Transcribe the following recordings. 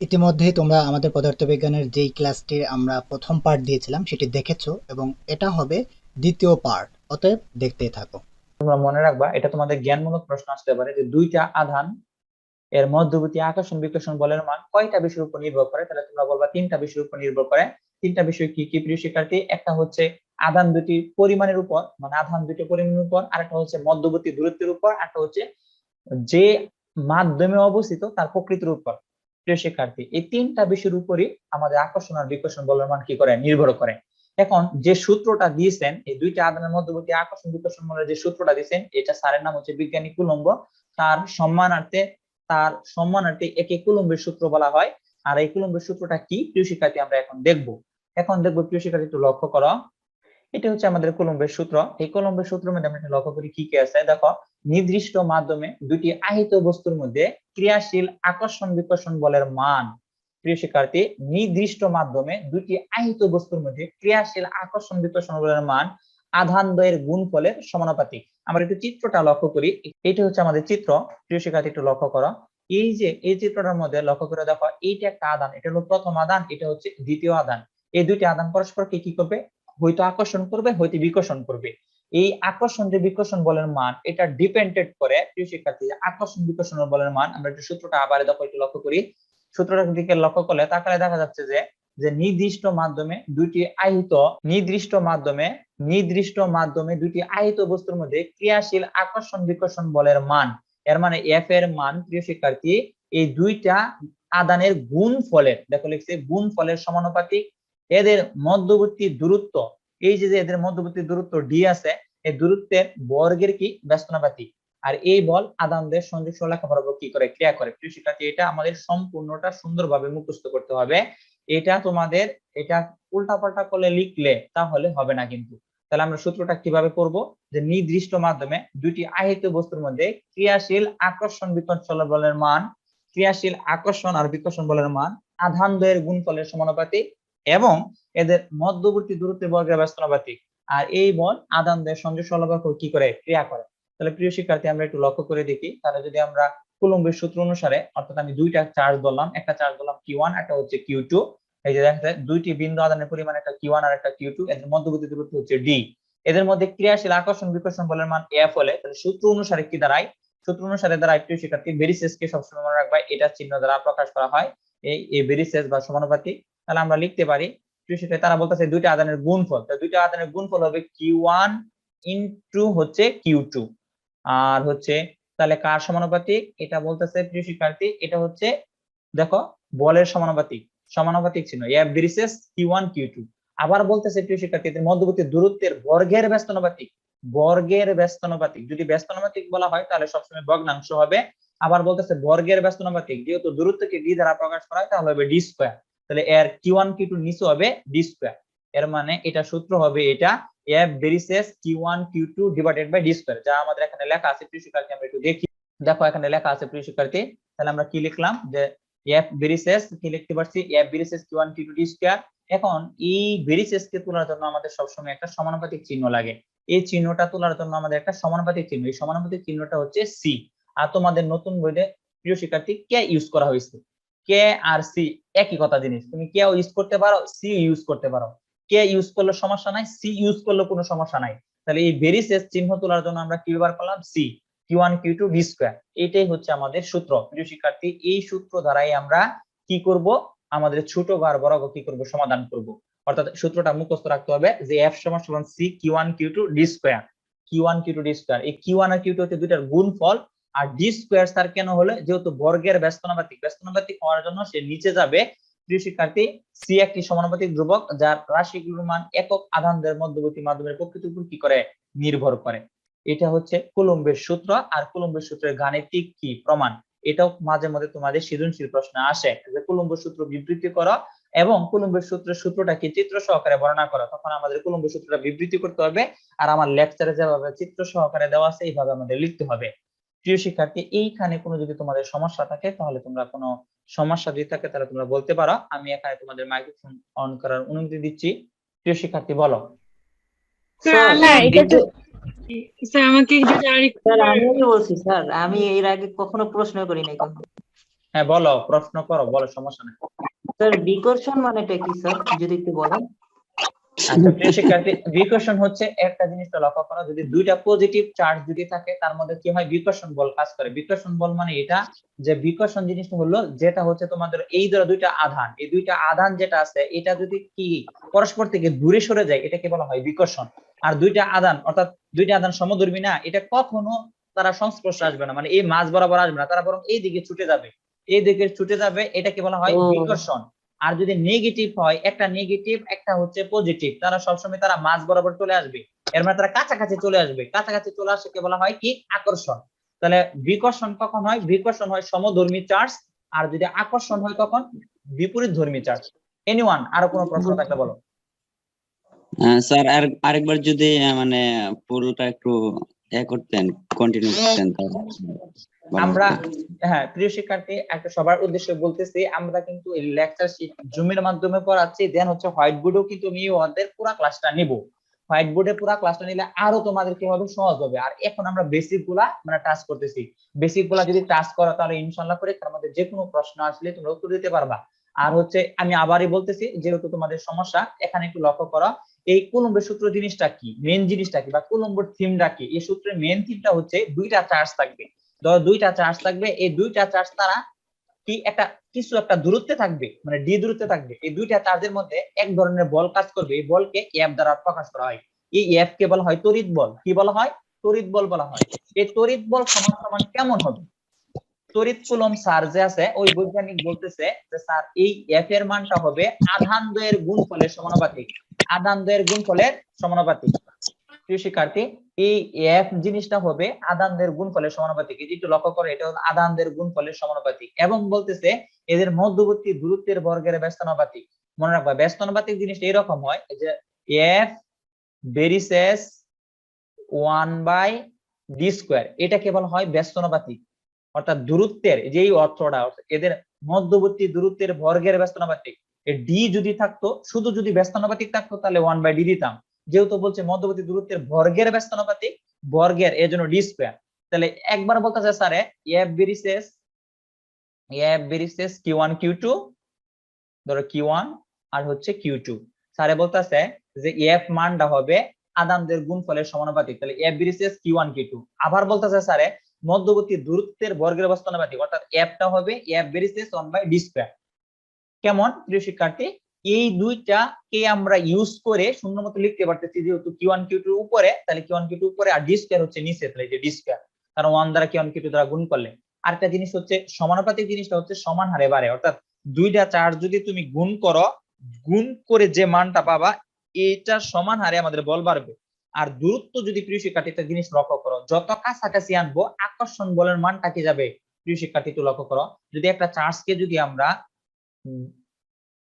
ইতিমধ্যেই তোমরা আমাদের পদার্থবিজ্ঞানের যেই ক্লাসটির আমরা প্রথম পার্ট দিয়েছিলাম, সেটি দেখেছ এবং এটা হবে দ্বিতীয় পার্ট অতএব দেখতেই থাকো। তোমরা মনে রাখবা, এটা তোমাদের জ্ঞানমূলক প্রশ্ন আসতে পারে যে দুইটা আধান এর মধ্যবর্তী আকর্ষণ বিকর্ষণ বলের মান কয়টা বিষয়ের উপর নির্ভর করে? তাহলে তোমরা বলবা তিনটা বিষয়ের উপর নির্ভর করে। তিনটা বিষয় কি কি? প্রিয় শিক্ষার্থী, একটা হচ্ছে আধান দুটি পরিমাণের উপর মানে আধান দুটি পরিমাণের উপর, আরেকটা হচ্ছে মধ্যবর্তী দূরত্বের উপর, আরেকটা হচ্ছে যে মাধ্যমে অবস্থিত তার প্রকৃতির উপর। প্রিয় শিক্ষার্থী, এই তিনটা বিষয়ের উপরই আমাদের আকর্ষণ আর বিকর্ষণ বলের মান কি করে? নির্ভর করে। এখন যে সূত্রটা দিয়েছেন, এই দুইটা আধানের মধ্যবর্তী আকর্ষণ বিকর্ষণ বলের যে সূত্রটা দিয়েছেন, এটা স্যারের নাম হচ্ছে বিজ্ঞানী কুলম্ব। তার সম্মানার্থে তার সম্মানার্থে একে কুলম্বের সূত্র বলা হয়। আর এই কুলম্বের সূত্রটা কি? প্রিয় শিক্ষার্থী, আমরা এখন দেখব। এখন দেখব প্রিয় শিক্ষার্থী, একটু লক্ষ্য করো। এটা হচ্ছে আমাদের কুলম্বের সূত্র। এই কুলম্বের সূত্রের মধ্যে আমরা লক্ষ্য করি কি কি আছে? দেখো, নির্দিষ্ট মাধ্যমে দুটি আহিত বস্তুর মধ্যে ক্রিয়াশীল আকর্ষণ বিকর্ষণ বলের মান। প্রিয় শিক্ষার্থী, নির্দিষ্ট মাধ্যমে দুটি আহিত বস্তুর মধ্যে ক্রিয়াশীল আকর্ষণ বিকর্ষণ বলের মান আধান দ্বয়ের গুণফলের সমানুপাতিক। আমরা একটু চিত্রটা লক্ষ্য করি। এটা হচ্ছে আমাদের চিত্র। প্রিয় শিক্ষার্থী, একটু লক্ষ্য করো। এই যে, এই চিত্রটার মধ্যে লক্ষ্য করে দেখো, এইটা একটা আদান এটা হলো প্রথম আদান এটা হচ্ছে দ্বিতীয় আদান এই দুইটি আদান পরস্পরকে কি করবে? হয়তো আকর্ষণ করবে, হয়তো বিকর্ষণ করবে। এই আকর্ষণ যে বিকর্ষণ বলের মান, এটা ডিপেন্ডেড করে, প্রিয় শিক্ষার্থী আকর্ষণ বিকর্ষণ বলের মান, আমরা একটু সূত্রটা আবার দেখো, একটু লক্ষ্য করি। সূত্রটার দিকে লক্ষ্য করলে তাকালে দেখা যাচ্ছে যে যে নির্দিষ্ট মাধ্যমে দুটি আহিত নির্দিষ্ট মাধ্যমে নির্দিষ্ট মাধ্যমে দুটি আহিত বস্তুর মধ্যে ক্রিয়াশীল আকর্ষণ বিকর্ষণ বলের মান। এর মানে এফ এর মান, প্রিয় শিক্ষার্থী, এই দুইটা আদানের গুণ ফলের দেখো লিখছে গুণ ফলের সমানুপাতিক এদের মধ্যবর্তী দূরত্ব, এই যে এদের মধ্যবর্তী দূরত্ব ডি আছে, এই দূরত্বের বর্গের কি? ব্যস্তনাপাতিক আর এই বল আদানদের সংযোগ রেখা বরাবর কি করে? ক্রিয়া করে। প্রিয় শিক্ষার্থী, এটা আমাদের সম্পূর্ণটা সুন্দরভাবে মুখস্থ করতে হবে। এটা তোমাদের, এটা উল্টাপাল্টা করলে লিখলে তাহলে হবে না কিন্তু। তাহলে আমরা সূত্রটা কীভাবে করব? যে নির্দিষ্ট মাধ্যমে দুটি আহিত বস্তুর মধ্যে ক্রিয়াশীল আকর্ষণ বিকর্ষণ বলের মান, ক্রিয়াশীল আকর্ষণ আর বিকর্ষণ বলের মান, আধান দ্বয়ের গুণফলের সমানুপাতিক এবং এদের মধ্যবর্তী দূরত্বের বর্গের ব্যস্তনাপাতিক আর এই বল আদান দ্বয়ের সংযোগ কি করে? ক্রিয়া করে। তাহলে প্রিয় শিক্ষার্থী, আমরা একটু লক্ষ্য করে দেখি। তাহলে যদি আমরা কুলম্বের সূত্র অনুসারে, অর্থাৎ আমি দুইটা চার্জ ধরলাম, একটা চার্জ ধরলাম কিউ ওয়ান একটা হচ্ছে কিউ টু এই যে দেখা যায় দুইটি বিন্দু আদানের পরিমাণ একটা কিউ ওয়ান আর একটা কিউ টু এদের মধ্যবর্তী দূরত্ব হচ্ছে ডি এদের মধ্যে ক্রিয়াশীল আকর্ষণ, বিকর্ষণ বলের মান এফ হলে, তাহলে সূত্র অনুসারে কি দাঁড়ায়? সূত্র অনুসারে দ্বারা প্রিয় শিক্ষার্থী ভেরিসেস কে সবসময় মনে রাখবা, এটা চিহ্ন দ্বারা প্রকাশ করা হয়। এই ভেরিসেস বা সমানুপাতিক তাহলে আমরা লিখতে পারি শিক্ষার্থী, তারা বলতেছে দুইটা আদানের গুণফল। তাহলে দুইটা আদানের গুণফল হবে কিউ ওয়ান ইন্টু হচ্ছে কিউ টু আর হচ্ছে, তাহলে কার সমানুপাতিক? এটা বলতেছে প্রিয় শিক্ষার্থী, এটা হচ্ছে, দেখো, বলের সমানুপাতিক। সমানুপাতিক চিহ্ন F varies as Q one Q two আবার বলতেছে প্রিয় শিক্ষার্থী মধ্যবর্তী দূরত্বের বর্গের ব্যস্তনুপাতিক। বর্গের ব্যস্তনুপাতিক। যদি ব্যস্তনুপাতিক বলা হয়, তাহলে সবসময় ভগ্নাংশ হবে। আবার বলতেছে বর্গের ব্যস্তনুপাতিক। যেহেতু দূরত্বকে ডি দ্বারা প্রকাশ করা হয়, তাহলে হবে ডি স্কোয়ার তাহলে এর কিউ ওয়ান কিউ টু নিচে হবে ডি স্কোয়ার এর মানে এটা সূত্র হবে এটা F varies as Q one Q two divided by D square যা আমাদের এখানে লেখা আছে, প্রিয় শিক্ষার্থী, আমরা একটু দেখি। দেখো, এখানে লেখা আছে, প্রিয় শিক্ষার্থী, তাহলে আমরা কি লিখলাম? যে এফ ভেরিসেস কি লিখতে পারছি? F varies as Q one Q two D square এখন এই ভেরিসেস কে তোলার জন্য আমাদের সবসময় একটা সমানুপাতিক চিহ্ন লাগে। এই চিহ্নটা তোলার জন্য আমাদের একটা সমানুপাতিক চিহ্ন। এই সমানুপাতিক চিহ্নটা হচ্ছে সি আর তোমাদের নতুন বইতে, প্রিয় শিক্ষার্থী কে ইউজ করা হয়েছে। কে আর সি একই কথা জিনিস। তুমি কে ইউজ করতে পারো সি ইউজ করতে পারো। কে ইউজ করলে সমস্যা নাই সি ইউজ করলে কোনো সমস্যা নাই। তাহলে এই ভেরিসেস চিহ্ন তোলার জন্য আমরা কি ব্যবহার করলাম? C Q one Q two D square এটাই হচ্ছে আমাদের সূত্র। প্রিয় শিক্ষার্থী, এই সূত্র দ্বারাই আমরা কি করব? আমাদের ছোট বার বরাবর কি করব? সমাধান করব। অর্থাৎ সূত্রটা মুখস্থ রাখতে হবে যে এফ সমান সমান C Q one Q two D square Q one Q two D square এই কিউ ওয়ান আর কিউ টু হচ্ছে দুইটার গুণফল আর ডি স্কোয়ার স্যার কেন হলে? যেহেতু বর্গের ব্যস্তনাপাতিক ব্যস্তনাপাতিক হওয়ার জন্য সে নিচে যাবে। প্রিয় শিক্ষার্থী সি একটি সমানুপাতিক ধ্রুবক, যার রাশিগুলোর মান একক আধানদের মধ্যবর্তী মাধ্যমের প্রকৃতির উপর কি করে? নির্ভর করে। এটা হচ্ছে কুলম্বের সূত্র, আর কুলম্বের সূত্রের গাণিতিক কি প্রমাণ? এটাও মাঝে মধ্যে তোমাদের সৃজনশীল প্রশ্ন আসে। যে কুলম্বের সূত্র বিবৃতি করো, এবং কুলম্বের সূত্রের সূত্রটাকে চিত্র সহকারে বর্ণনা করো। তখন আমাদের কুলম্বের সূত্রটা বিবৃতি করতে হবে, আর আমার লেকচারে যেভাবে চিত্র সহকারে দেওয়া আছে, এইভাবে আমাদের লিখতে হবে। প্রিয় শিক্ষার্থী এইখানে কোনো যদি তোমাদের সমস্যা থাকে তাহলে তোমরা কোনো সমস্যা যদি থাকে তাহলে তোমরা বলতে পারো। আমি এখানে তোমাদের মাইক্রোফোন অন করার অনুমতি দিচ্ছি। প্রিয় শিক্ষার্থী বলো। স্যার আমি এর আগে কখনো প্রশ্ন করি নাই হ্যাঁ বলো প্রশ্ন করো বলো সমস্যা নেই। স্যার বিকর্ষণ মানেটা কি স্যার যদি একটু বলেন। আচ্ছা প্রিয় শিক্ষার্থী বিকর্ষণ হচ্ছে একটা জিনিসটা লক্ষ্য করো যদি দুইটা পজিটিভ চার্জ যদি থাকে তার মধ্যে কি হয়? বিকর্ষণ বল কাজ করে। বিকর্ষণ বল মানে এটা যে বিকর্ষণ জিনিসটা হলো যেটা হচ্ছে তোমাদের এই ধরো দুইটা আধান। এই দুইটা আধান যেটা আছে এটা যদি কি পরস্পর থেকে দূরে সরে যায় এটাকে বলা হয় বিকর্ষণ আর দুইটা আধান অর্থাৎ দুইটা আধান সমধর্মী না এটা কখনো তারা সংস্পর্শে আসবে না। মানে এই মাঝ বরাবর আসবে না তারা বরং এই দিকে ছুটে যাবে। এই দিকে ছুটে যাবে এটাকে বলা হয় বিকর্ষণ আর যদি নেগেটিভ হয় একটা নেগেটিভ একটা হচ্ছে পজিটিভ তারা সবসময় তারা মাঝ বরাবর চলে আসবে। এর মানে তারা কাছাকাছি চলে আসবে। কাছাকাছি চলে আসাকে বলা হয় কি? আকর্ষণ। তাহলে বিকর্ষণ কখন হয়? বিকর্ষণ হয় সমধর্মী চার্জ আর যদি আকর্ষণ হয় তখন বিপরীত ধর্মী চার্জ এনিওয়ান আরও কোনো প্রশ্ন থাকলে বলো। আহ, স্যার আর আরেকবার যদি মানে পুরোটা একটু এ করতেন কন্টিনিউ করতেন তাহলে। আমরা হতো। হ্যাঁ প্রিয় শিক্ষার্থী একটা সবার উদ্দেশ্যে বলতেছি আমরা কিন্তু এই লেকচার জুমের মাধ্যমে পড়াচ্ছি দেন হচ্ছে হোয়াইট বোর্ডেও কিন্তু আমি ওদের পুরো ক্লাসটা নিব। হোয়াইট বোর্ডে পুরো ক্লাসটা নিলে আরও তোমাদের কি হবে? সহজ হবে। আর এখন আমরা বেসিকগুলা মানে টাচ করতেছি। বেসিকগুলা যদি টাচ করো তাহলে ইনশাল্লাহ করে তার মধ্যে যে কোনো প্রশ্ন আসলে তোমরা উত্তর দিতে পারবা। আর হচ্ছে আমি আবারই বলতেছি যেহেতু তোমাদের সমস্যা এখানে একটু লক্ষ্য করো এই কুলম্বের সূত্র জিনিসটা কি? মেন জিনিসটা কি? বা কুলম্বের থিমটা কি? এই সূত্রের মেন থিমটা হচ্ছে দুইটা চার্জ থাকবে। ধরো দুইটা চার্জ থাকবে, এই দুইটা চার্জ তারা কি একটা, কিছু একটা দূরত্বে থাকবে মানে ডি দূরত্বে থাকবে। এই দুইটা চার্জের মধ্যে এক ধরনের বল কাজ করবে, এই বলকে এফ দ্বারা প্রকাশ করা হয়। এই এফ কে বলা হয় তড়িৎ বল। কি বলা হয়? তড়িৎ বল বলা হয়। এই তড়িৎ বল সমান সমান কেমন হবে? তড়িৎ কুলম স্যার যে আছে, ওই বৈজ্ঞানিক বলতেছে যে স্যার, এই এফ এর মানটা হবে আধান দ্বয়ের গুণফলের সমানুপাতিক। আধান দ্বয়ের গুণফলের সমানুপাতিক। প্রিয় শিক্ষার্থী এই এফ জিনিসটা হবে আদানদের গুণফলের সমানুপাতিক। যে একটু লক্ষ্য করে, এটা হলো আদানদের গুণফলের সমানুপাতিক এবং বলতেছে এদের মধ্যবর্তী দূরত্বের বর্গের ব্যস্তানুপাতিক। মনে রাখবা, ব্যস্তানুপাতিক জিনিসটা এরকম হয় যে F varies as one by D square এটাকে বলা হয় ব্যস্তানুপাতিক। অর্থাৎ দূরত্বের যেই অর্থটা এদের মধ্যবর্তী দূরত্বের বর্গের ব্যস্তানুপাতিক। ডি যদি থাকতো, শুধু যদি ব্যস্তানুপাতিক থাকতো, তাহলে ওয়ান বাই ডি দিতাম। যেহেতু বলছে মধ্যবর্তী দূরত্বের বর্গের ব্যস্তানুপাতিক বর্গের এর জন্য ডি স্কোয়ার তাহলে একবার বলতেছে স্যারে F varies F varies Q one Q two ধরো কিউ ওয়ান আর হচ্ছে কিউ টু স্যারে বলতেছে যে এফ মানটা হবে আদানদের গুণফলের সমানুপাতিক, তাহলে F varies Q one Q two আবার বলতেছে স্যারে মধ্যবর্তী দূরত্বের বর্গের ব্যস্তানুপাতিক অর্থাৎ এফটা হবে F varies one by D square কেমন? প্রিয় শিক্ষার্থী এই দুইটা কে আমরা ইউজ করে শূন্য মতো লিখতে পারতেছি, যেহেতু কিউ ওয়ান কিউ টু উপরে, তাহলে কিউ ওয়ান কিউ টু উপরে আর ডি স্কোয়ার হচ্ছে নিচে, তাহলে যে ডি স্কোয়ার কারণ ওয়ান দ্বারা কিউ ওয়ান কিউ টু দ্বারা গুণ করলে। আরেকটা জিনিস হচ্ছে সমানুপাতিক জিনিসটা হচ্ছে সমান হারে বাড়ে। অর্থাৎ দুইটা চার্জ যদি তুমি গুণ করো, গুণ করে যে মানটা পাবা এটা সমান হারে আমাদের বল বাড়বে। আর দূরত্ব যদি প্রিয় শিক্ষার্থী, একটা জিনিস লক্ষ্য করো, যত কাছাকাছি আনব, আকর্ষণ বলের মানটা কি যাবে? প্রিয় শিক্ষার্থী, একটু লক্ষ্য করো। যদি একটা চার্জকে যদি আমরা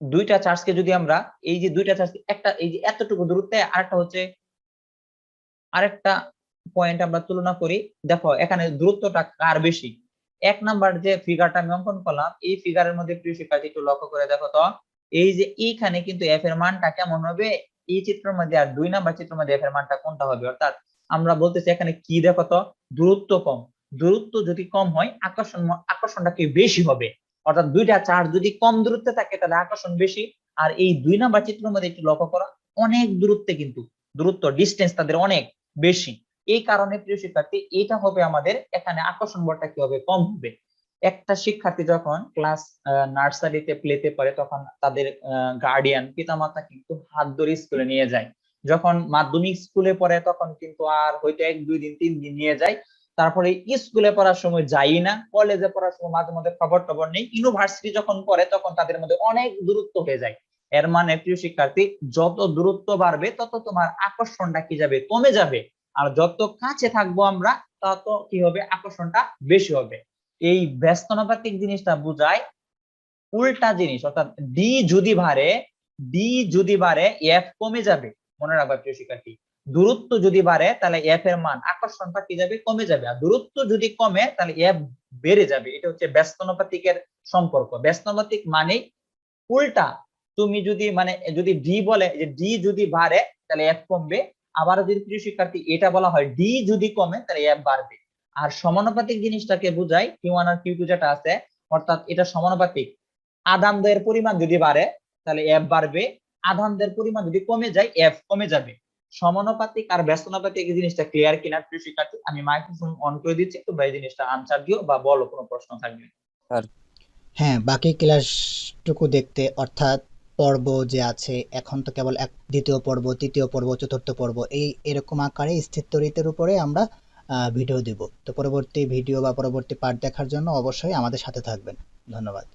দুইটা চার্জকে যদি আমরা এই যে দুইটা চার্জ, একটা এই যে এতটুকু দূরত্বে আরেকটা হচ্ছে আরেকটা পয়েন্ট আমরা তুলনা করি। দেখো, এখানে দূরত্বটা কার বেশি? এক নাম্বার যে ফিগারটা আমি অঙ্কন করলাম, এই ফিগারের মধ্যে প্রিয় শিক্ষার্থী একটু লক্ষ্য করে দেখো তো। এই যে এইখানে কিন্তু এফ এর মানটা কেমন হবে? এই চিত্রের মধ্যে আর দুই নাম্বার চিত্রের মধ্যে এফ এর মানটা কোনটা হবে? অর্থাৎ আমরা বলতেছি এখানে কি দেখো তো? দূরত্ব কম। দূরত্ব যদি কম হয়, আকর্ষণ, আকর্ষণটা কি বেশি হবে? অর্থাৎ দুইটা চার্জ যদি কম দূরত্বে থাকে, তাহলে আকর্ষণ বেশি। আর এই দুই নাম্বার চিত্রের মধ্যে একটু লক্ষ্য করা, অনেক দূরত্বে কিন্তু, দূরত্ব ডিস্টেন্স তাদের অনেক বেশি। এই কারণে প্রিয় শিক্ষার্থী, এটা হবে আমাদের এখানে আকর্ষণ বলটা কি হবে কম হবে। একটা শিক্ষার্থী যখন ক্লাস নার্সারিতে প্লেতে পড়ে, তখন তাদের গার্ডিয়ান পিতামাতা কিন্তু হাত ধরে স্কুলে নিয়ে যায়। যখন মাধ্যমিক স্কুলে পড়ে, তখন কিন্তু আর হয়তো এক, দুই দিন, তিন দিন নিয়ে যায়। তারপরে স্কুলে পড়ার সময় যাই না কলেজে পড়ার সময় মাঝে মধ্যে খবর টবর নেই। ইউনিভার্সিটি যখন পড়ে, তখন তাদের মধ্যে অনেক দূরত্ব হয়ে যায়। এর মানে প্রিয় শিক্ষার্থী, যত দূরত্ব বাড়বে, তত তোমার আকর্ষণটা কি যাবে? কমে যাবে। আর যত কাছে থাকব আমরা, তত কি হবে? আকর্ষণটা বেশি হবে। এই ব্যস্তনাপাতিক জিনিসটা বোঝায় উল্টা জিনিস, অর্থাৎ ডি যদি বাড়ে ডি যদি বাড়ে এফ কমে যাবে। মনে রাখবা, প্রিয় শিক্ষার্থী। দূরত্ব যদি বাড়ে, তাহলে এফ এর মান আকর্ষণটা কি যাবে? কমে যাবে। আর দূরত্ব যদি কমে, তাহলে এফ বেড়ে যাবে। এটা হচ্ছে ব্যস্তনাপাতিকের সম্পর্ক। ব্যস্তনাপাতিক মানে উল্টা তুমি যদি মানে যদি ডি বলে যে ডি যদি বাড়ে, তাহলে এফ কমবে। আবার যদি প্রিয় শিক্ষার্থী এটা বলা হয় ডি যদি কমে, তাহলে এফ বাড়বে। আর সমানুপাতিক জিনিসটাকে বোঝায় কিউ ওয়ান আর কিউ টু যেটা আছে, অর্থাৎ এটা সমানুপাতিক। আধানদের পরিমাণ যদি বাড়ে, তাহলে এফ বাড়বে। আধানদের পরিমাণ যদি কমে যায় এফ কমে যাবে। সমানুপাতিক আর ব্যস্তানুপাতিক এই জিনিসটা ক্লিয়ার কিনা প্রিয় শিক্ষার্থী আমি মাইক্রোফোন অন করে দিচ্ছি তোমরা এই জিনিসটা আনসার দিও বা বলো কোনো প্রশ্ন থাকলে হ্যাঁ বাকি ক্লাসটুকু দেখতে অর্থাৎ পর্ব যে আছে এখন তো কেবল এক দ্বিতীয় পর্ব তৃতীয় পর্ব চতুর্থ পর্ব এই এরকম আকারে স্থির তরিতের উপরে আমরা আহ, ভিডিও দেব। তো পরবর্তী ভিডিও বা পরবর্তী পার্ট দেখার জন্য অবশ্যই আমাদের সাথে থাকবেন। ধন্যবাদ।